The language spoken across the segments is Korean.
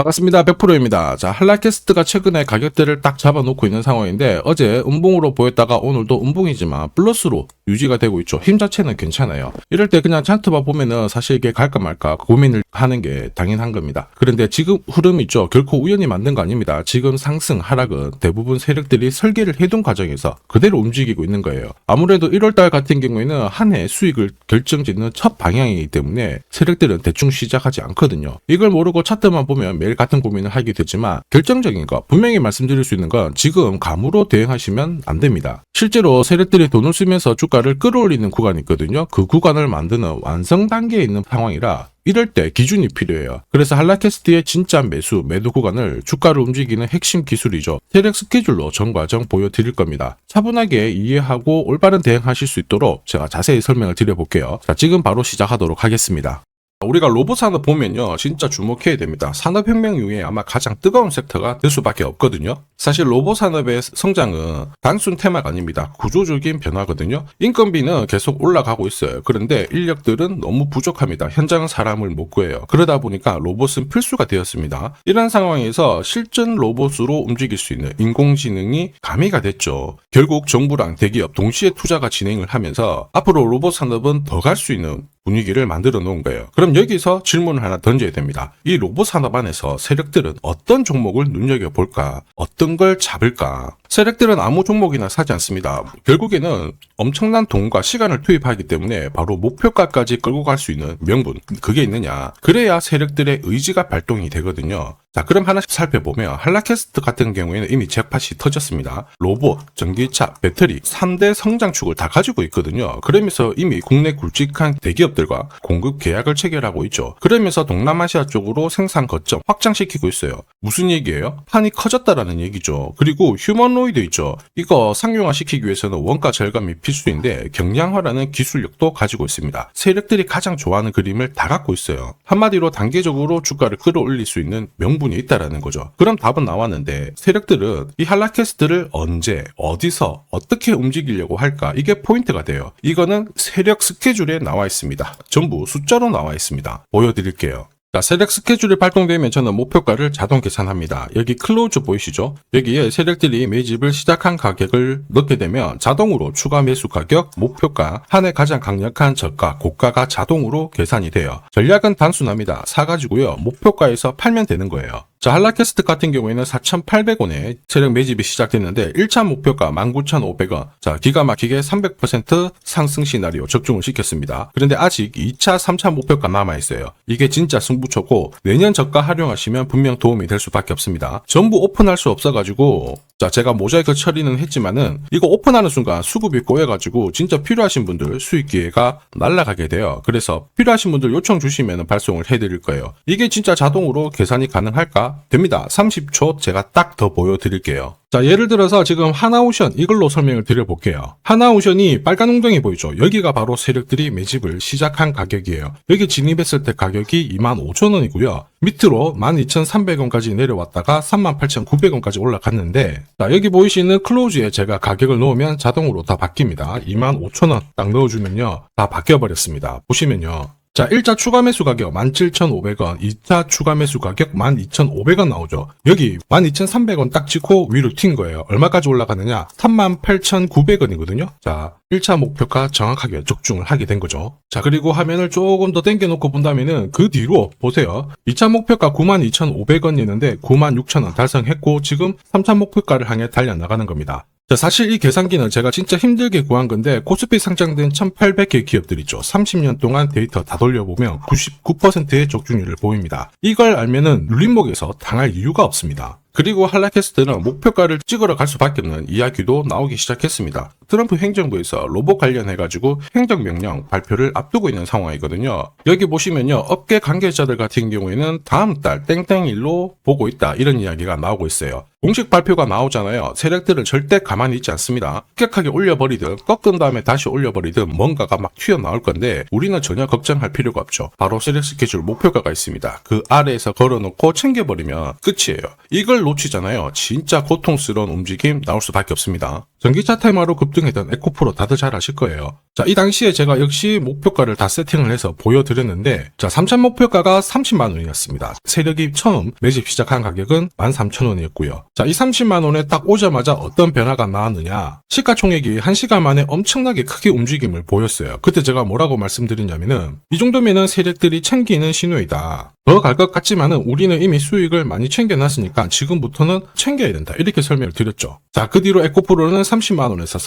반갑습니다. 100%입니다. 자, 한라캐스트가 최근에 가격대를 딱 잡아놓고 있는 상황인데 어제 음봉으로 보였다가 오늘도 음봉이지만 플러스로 유지가 되고 있죠. 힘 자체는 괜찮아요. 이럴 때 그냥 차트만 보면은 사실 이게 갈까 말까 고민을 하는 게 당연한 겁니다. 그런데 지금 흐름 있죠. 결코 우연히 만든 거 아닙니다. 지금 상승, 하락은 대부분 세력들이 설계를 해둔 과정에서 그대로 움직이고 있는 거예요. 아무래도 1월달 같은 경우에는 한 해 수익을 결정짓는 첫 방향이기 때문에 세력들은 대충 시작하지 않거든요. 이걸 모르고 차트만 보면 매일 같은 고민을 하게 되지만 결정적인 거 분명히 말씀드릴 수 있는 건 지금 감으로 대응하시면 안 됩니다. 실제로 세력들이 돈을 쓰면서 주가를 끌어올리는 구간이 있거든요. 그 구간을 만드는 완성 단계에 있는 상황이라 이럴 때 기준이 필요해요. 그래서 한라캐스트의 진짜 매수, 매도 구간을 주가를 움직이는 핵심 기술이죠. 세력 스케줄로 전 과정 보여드릴 겁니다. 차분하게 이해하고 올바른 대응하실 수 있도록 제가 자세히 설명을 드려볼게요. 자, 지금 바로 시작하도록 하겠습니다. 우리가 로봇 산업 보면요, 진짜 주목해야 됩니다. 산업혁명 이후에 아마 가장 뜨거운 섹터가 될 수밖에 없거든요. 사실 로봇 산업의 성장은 단순 테마가 아닙니다. 구조적인 변화거든요. 인건비는 계속 올라가고 있어요. 그런데 인력들은 너무 부족합니다. 현장은 사람을 못 구해요. 그러다 보니까 로봇은 필수가 되었습니다. 이런 상황에서 실전 로봇으로 움직일 수 있는 인공지능이 가미가 됐죠. 결국 정부랑 대기업 동시에 투자가 진행을 하면서 앞으로 로봇 산업은 더 갈 수 있는 분위기를 만들어 놓은 거예요. 그럼 여기서 질문을 하나 던져야 됩니다. 이 로봇 산업 안에서 세력들은 어떤 종목을 눈여겨볼까? 어떤 걸 잡을까? 세력들은 아무 종목이나 사지 않습니다. 결국에는 엄청난 돈과 시간을 투입하기 때문에 바로 목표가까지 끌고 갈 수 있는 명분, 그게 있느냐. 그래야 세력들의 의지가 발동이 되거든요. 자, 그럼 하나씩 살펴보면 한라캐스트 같은 경우에는 이미 잭팟이 터졌습니다. 로봇, 전기차, 배터리 3대 성장축을 다 가지고 있거든요. 그러면서 이미 국내 굵직한 대기업들과 공급 계약을 체결하고 있죠. 그러면서 동남아시아 쪽으로 생산 거점 확장시키고 있어요. 무슨 얘기예요? 판이 커졌다라는 얘기죠. 그리고 휴머노이드 있죠. 이거 상용화 시키기 위해서는 원가 절감이 필수인데 경량화라는 기술력도 가지고 있습니다. 세력들이 가장 좋아하는 그림을 다 갖고 있어요. 한마디로 단계적으로 주가를 끌어올릴 수 있는 명분 이 있다라는 거죠. 그럼 답은 나왔는데 세력들은 이 한라캐스트를 언제 어디서 어떻게 움직이려고 할까 이게 포인트가 돼요. 이거는 세력 스케줄에 나와 있습니다. 전부 숫자로 나와 있습니다. 보여드릴게요. 자, 세력 스케줄이 발동되면 저는 목표가를 자동 계산합니다. 여기 클로즈 보이시죠? 여기에 세력들이 매집을 시작한 가격을 넣게 되면 자동으로 추가 매수 가격, 목표가, 한 해 가장 강력한 저가, 고가가 자동으로 계산이 돼요. 전략은 단순합니다. 사가지고요. 목표가에서 팔면 되는 거예요. 자, 한라캐스트 같은 경우에는 4,800원에 세력 매집이 시작됐는데 1차 목표가 19,500원. 자, 기가 막히게 300% 상승 시나리오 적중을 시켰습니다. 그런데 아직 2차, 3차 목표가 남아 있어요. 이게 진짜 승부처고 내년 저가 활용하시면 분명 도움이 될 수밖에 없습니다. 전부 오픈할 수 없어 가지고 자, 제가 모자이크 처리는 했지만은 이거 오픈하는 순간 수급이 꼬여가지고 진짜 필요하신 분들 수익 기회가 날아가게 돼요. 그래서 필요하신 분들 요청 주시면 발송을 해드릴 거예요. 이게 진짜 자동으로 계산이 가능할까? 됩니다. 30초 제가 딱 더 보여드릴게요. 자, 예를 들어서 지금 하나오션 이걸로 설명을 드려볼게요. 하나오션이 빨간 웅덩이 보이죠? 여기가 바로 세력들이 매집을 시작한 가격이에요. 여기 진입했을 때 가격이 25,000원이고요. 밑으로 12,300원까지 내려왔다가 38,900원까지 올라갔는데 자, 여기 보이시는 클로즈에 제가 가격을 넣으면 자동으로 다 바뀝니다. 25,000원 딱 넣어주면요. 다 바뀌어버렸습니다. 보시면요. 자, 1차 추가 매수 가격 17,500원, 2차 추가 매수 가격 12,500원 나오죠. 여기 12,300원 딱 찍고 위로 튄 거예요. 얼마까지 올라가느냐? 38,900원이거든요. 자, 1차 목표가 정확하게 적중을 하게 된 거죠. 자, 그리고 화면을 조금 더 당겨놓고 본다면은 그 뒤로 보세요. 2차 목표가 92,500원이었는데 96,000원 달성했고 지금 3차 목표가를 향해 달려나가는 겁니다. 자, 사실 이 계산기는 제가 진짜 힘들게 구한 건데 코스피 상장된 1800개 기업들 있죠. 30년 동안 데이터 다 돌려보면 99%의 적중률을 보입니다. 이걸 알면은 눌림목에서 당할 이유가 없습니다. 그리고 한라캐스트는 목표가를 찍으러 갈 수밖에 없는 이야기도 나오기 시작했습니다. 트럼프 행정부에서 로봇 관련해가지고 행정명령 발표를 앞두고 있는 상황이거든요. 여기 보시면요. 업계 관계자들 같은 경우에는 다음 달 땡땡일로 보고 있다. 이런 이야기가 나오고 있어요. 공식 발표가 나오잖아요. 세력들은 절대 가만히 있지 않습니다. 급격하게 올려버리든 꺾은 다음에 다시 올려버리든 뭔가가 막 튀어나올 건데 우리는 전혀 걱정할 필요가 없죠. 바로 세력 스케줄 목표가가 있습니다. 그 아래에서 걸어놓고 챙겨버리면 끝이에요. 이걸 놓치잖아요. 진짜 고통스러운 움직임 나올 수밖에 없습니다. 전기차 테마로 급등했던 에코프로 다들 잘 아실 거예요. 자, 이 당시에 제가 역시 목표가를 다 세팅을 해서 보여드렸는데, 자, 3차 목표가가 30만 원이었습니다. 세력이 처음 매집 시작한 가격은 13,000원이었고요. 자, 이 30만 원에 딱 오자마자 어떤 변화가 나왔느냐? 시가총액이 1시간 만에 엄청나게 크게 움직임을 보였어요. 그때 제가 뭐라고 말씀드렸냐면은, 이 정도면은 세력들이 챙기는 신호이다. 더 갈 것 같지만은 우리는 이미 수익을 많이 챙겨놨으니까 지금부터는 챙겨야 된다. 이렇게 설명을 드렸죠. 자, 그 뒤로 에코프로는 30만원에서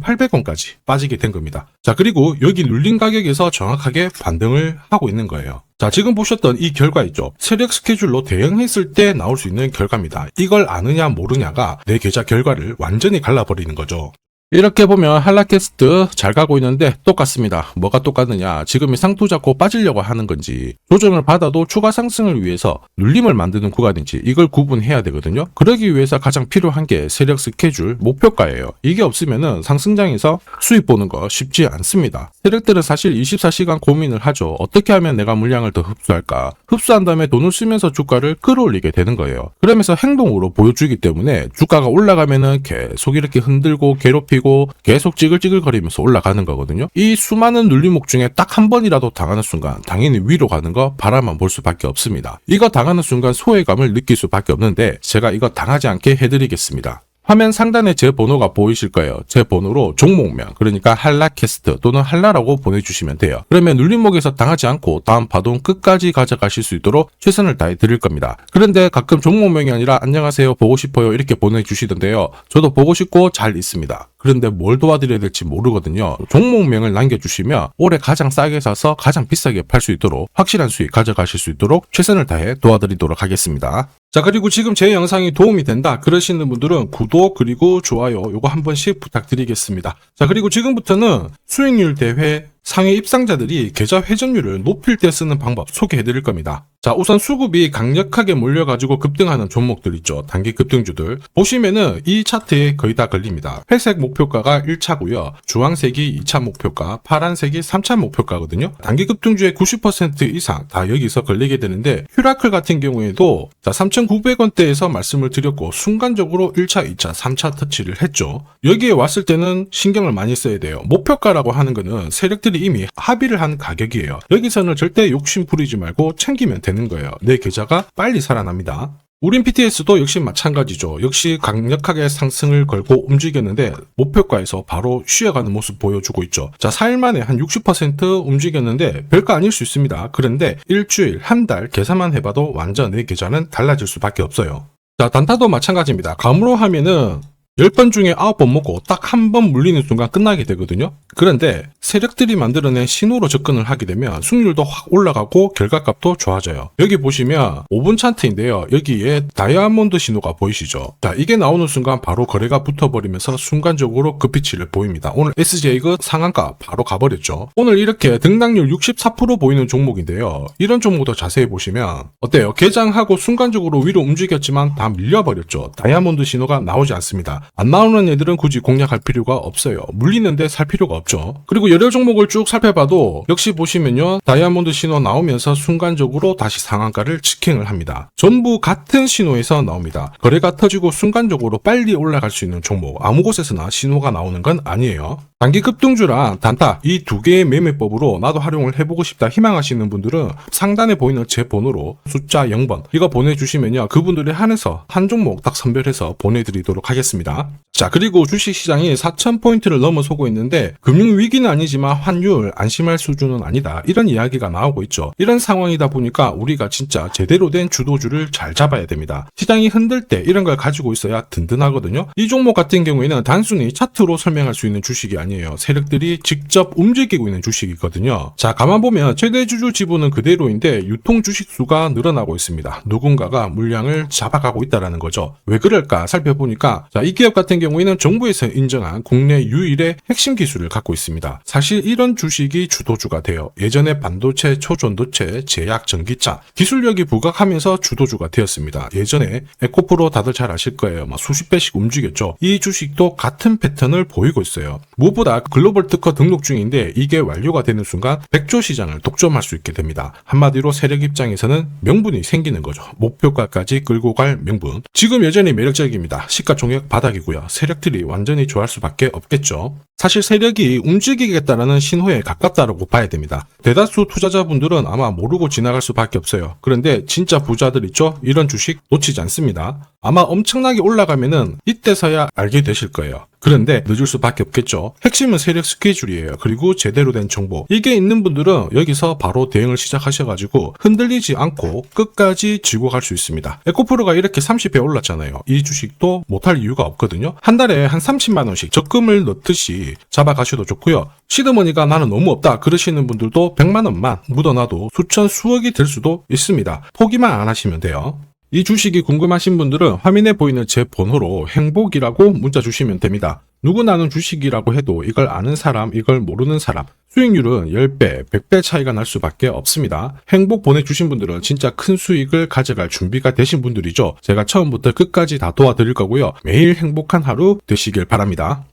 37,800원까지 빠지게 된 겁니다. 자, 그리고 여기 눌린 가격에서 정확하게 반등을 하고 있는 거예요. 자, 지금 보셨던 이 결과 있죠. 세력 스케줄로 대응했을 때 나올 수 있는 결과입니다. 이걸 아느냐 모르냐가 내 계좌 결과를 완전히 갈라버리는 거죠. 이렇게 보면 한라캐스트 잘 가고 있는데 똑같습니다. 뭐가 똑같느냐? 지금 이 상투 잡고 빠지려고 하는 건지 조정을 받아도 추가 상승을 위해서 눌림을 만드는 구간인지 이걸 구분해야 되거든요. 그러기 위해서 가장 필요한 게 세력 스케줄 목표가예요. 이게 없으면은 상승장에서 수익 보는 거 쉽지 않습니다. 세력들은 사실 24시간 고민을 하죠. 어떻게 하면 내가 물량을 더 흡수할까? 흡수한 다음에 돈을 쓰면서 주가를 끌어올리게 되는 거예요. 그러면서 행동으로 보여주기 때문에 주가가 올라가면은 계속 이렇게 흔들고 괴롭히고 계속 찌글찌글거리면서 올라가는 거거든요. 이 수많은 눌림목 중에 딱 한 번이라도 당하는 순간 당연히 위로 가는 거 바라만 볼 수밖에 없습니다. 이거 당하는 순간 소외감을 느낄 수밖에 없는데 제가 이거 당하지 않게 해드리겠습니다. 화면 상단에 제 번호가 보이실 거예요. 제 번호로 종목명, 그러니까 한라캐스트 또는 한라라고 보내주시면 돼요. 그러면 눌림목에서 당하지 않고 다음 파동 끝까지 가져가실 수 있도록 최선을 다해 드릴 겁니다. 그런데 가끔 종목명이 아니라 안녕하세요, 보고 싶어요 이렇게 보내주시던데요. 저도 보고 싶고 잘 있습니다. 그런데 뭘 도와드려야 될지 모르거든요. 종목명을 남겨주시면 올해 가장 싸게 사서 가장 비싸게 팔 수 있도록 확실한 수익 가져가실 수 있도록 최선을 다해 도와드리도록 하겠습니다. 자 그리고 지금 제 영상이 도움이 된다 그러시는 분들은 구독 그리고 좋아요 요거 한 번씩 부탁드리겠습니다. 자 그리고 지금부터는 수익률 대회 상위 입상자들이 계좌 회전율을 높일 때 쓰는 방법 소개해 드릴 겁니다. 자, 우선 수급이 강력하게 몰려가지고 급등하는 종목들 있죠. 단기 급등주들. 보시면은 이 차트에 거의 다 걸립니다. 회색 목표가가 1차고요. 주황색이 2차 목표가, 파란색이 3차 목표가거든요. 단기 급등주의 90% 이상 다 여기서 걸리게 되는데, 휴라클 같은 경우에도 자, 3,900원대에서 말씀을 드렸고, 순간적으로 1차, 2차, 3차 터치를 했죠. 여기에 왔을 때는 신경을 많이 써야 돼요. 목표가라고 하는 거는 세력들이 이미 합의를 한 가격이에요. 여기서는 절대 욕심 부리지 말고 챙기면 되는 거예요. 내 계좌가 빨리 살아납니다. 우린 PTS도 역시 마찬가지죠. 역시 강력하게 상승을 걸고 움직였는데 목표가에서 바로 쉬어가는 모습 보여주고 있죠. 자, 4일 만에 한 60% 움직였는데 별거 아닐 수 있습니다. 그런데 일주일, 한 달 계산만 해봐도 완전 내 계좌는 달라질 수밖에 없어요. 자, 단타도 마찬가지입니다. 감으로 하면은 10번 중에 9번 먹고 딱 한 번 물리는 순간 끝나게 되거든요. 그런데 세력들이 만들어낸 신호로 접근을 하게 되면 승률도 확 올라가고 결과값도 좋아져요. 여기 보시면 5분 차트인데요. 여기에 다이아몬드 신호가 보이시죠? 자, 이게 나오는 순간 바로 거래가 붙어버리면서 순간적으로 급피치를 보입니다. 오늘 SJ가 상한가 바로 가버렸죠. 오늘 이렇게 등락률 64% 보이는 종목인데요. 이런 종목도 자세히 보시면 어때요? 개장하고 순간적으로 위로 움직였지만 다 밀려버렸죠. 다이아몬드 신호가 나오지 않습니다. 안 나오는 애들은 굳이 공략할 필요가 없어요. 물리는데 살 필요가 없죠. 그리고 여러 종목을 쭉 살펴봐도 역시 보시면요. 다이아몬드 신호 나오면서 순간적으로 다시 상한가를 직행을 합니다. 전부 같은 신호에서 나옵니다. 거래가 터지고 순간적으로 빨리 올라갈 수 있는 종목 아무 곳에서나 신호가 나오는 건 아니에요. 단기 급등주랑 단타 이 두 개의 매매법으로 나도 활용을 해보고 싶다 희망하시는 분들은 상단에 보이는 제 번호로 숫자 0번 이거 보내주시면요 그분들에 한해서 한 종목 딱 선별해서 보내드리도록 하겠습니다. 있습니다. 자 그리고 주식시장이 4,000포인트를 넘어서고 있는데 금융위기는 아니지만 환율 안심할 수준은 아니다 이런 이야기가 나오고 있죠. 이런 상황이다 보니까 우리가 진짜 제대로 된 주도주를 잘 잡아야 됩니다. 시장이 흔들 때 이런 걸 가지고 있어야 든든하거든요. 이 종목 같은 경우에는 단순히 차트로 설명할 수 있는 주식이 아니에요. 세력들이 직접 움직이고 있는 주식이거든요. 자, 가만 보면 최대 주주 지분은 그대로인데 유통 주식 수가 늘어나고 있습니다. 누군가가 물량을 잡아가고 있다라는 거죠. 왜 그럴까 살펴보니까 자, 이 기업 같은 경우 에는 정부에서 인정한 국내 유일의 핵심 기술을 갖고 있습니다. 사실 이런 주식이 주도주가 돼요. 예전에 반도체, 초전도체, 제약, 전기차 기술력이 부각하면서 주도주가 되었습니다. 예전에 에코프로 다들 잘 아실 거예요. 막 수십 배씩 움직였죠. 이 주식도 같은 패턴을 보이고 있어요. 무엇보다 글로벌 특허 등록 중인데 이게 완료가 되는 순간 백조 시장을 독점할 수 있게 됩니다. 한마디로 세력 입장에서는 명분이 생기는 거죠. 목표가까지 끌고 갈 명분. 지금 여전히 매력적입니다. 시가총액 바닥에 이야기고요. 세력들이 완전히 좋아할 수밖에 없겠죠. 사실 세력이 움직이겠다라는 신호에 가깝다라고 봐야 됩니다. 대다수 투자자분들은 아마 모르고 지나갈 수밖에 없어요. 그런데 진짜 부자들 있죠? 이런 주식 놓치지 않습니다. 아마 엄청나게 올라가면은 이때서야 알게 되실 거예요. 그런데 늦을 수밖에 없겠죠. 핵심은 세력 스케줄이에요. 그리고 제대로 된 정보. 이게 있는 분들은 여기서 바로 대응을 시작하셔가지고 흔들리지 않고 끝까지 쥐고 갈 수 있습니다. 에코프로가 이렇게 30배 올랐잖아요. 이 주식도 못할 이유가 없거든요. 한 달에 한 30만 원씩 적금을 넣듯이 잡아가셔도 좋고요. 시드머니가 나는 너무 없다 그러시는 분들도 100만 원만 묻어놔도 수천 수억이 될 수도 있습니다. 포기만 안 하시면 돼요. 이 주식이 궁금하신 분들은 화면에 보이는 제 번호로 행복이라고 문자 주시면 됩니다. 누구나 아는 주식이라고 해도 이걸 아는 사람, 이걸 모르는 사람, 수익률은 10배, 100배 차이가 날 수밖에 없습니다. 행복 보내주신 분들은 진짜 큰 수익을 가져갈 준비가 되신 분들이죠. 제가 처음부터 끝까지 다 도와드릴 거고요. 매일 행복한 하루 되시길 바랍니다.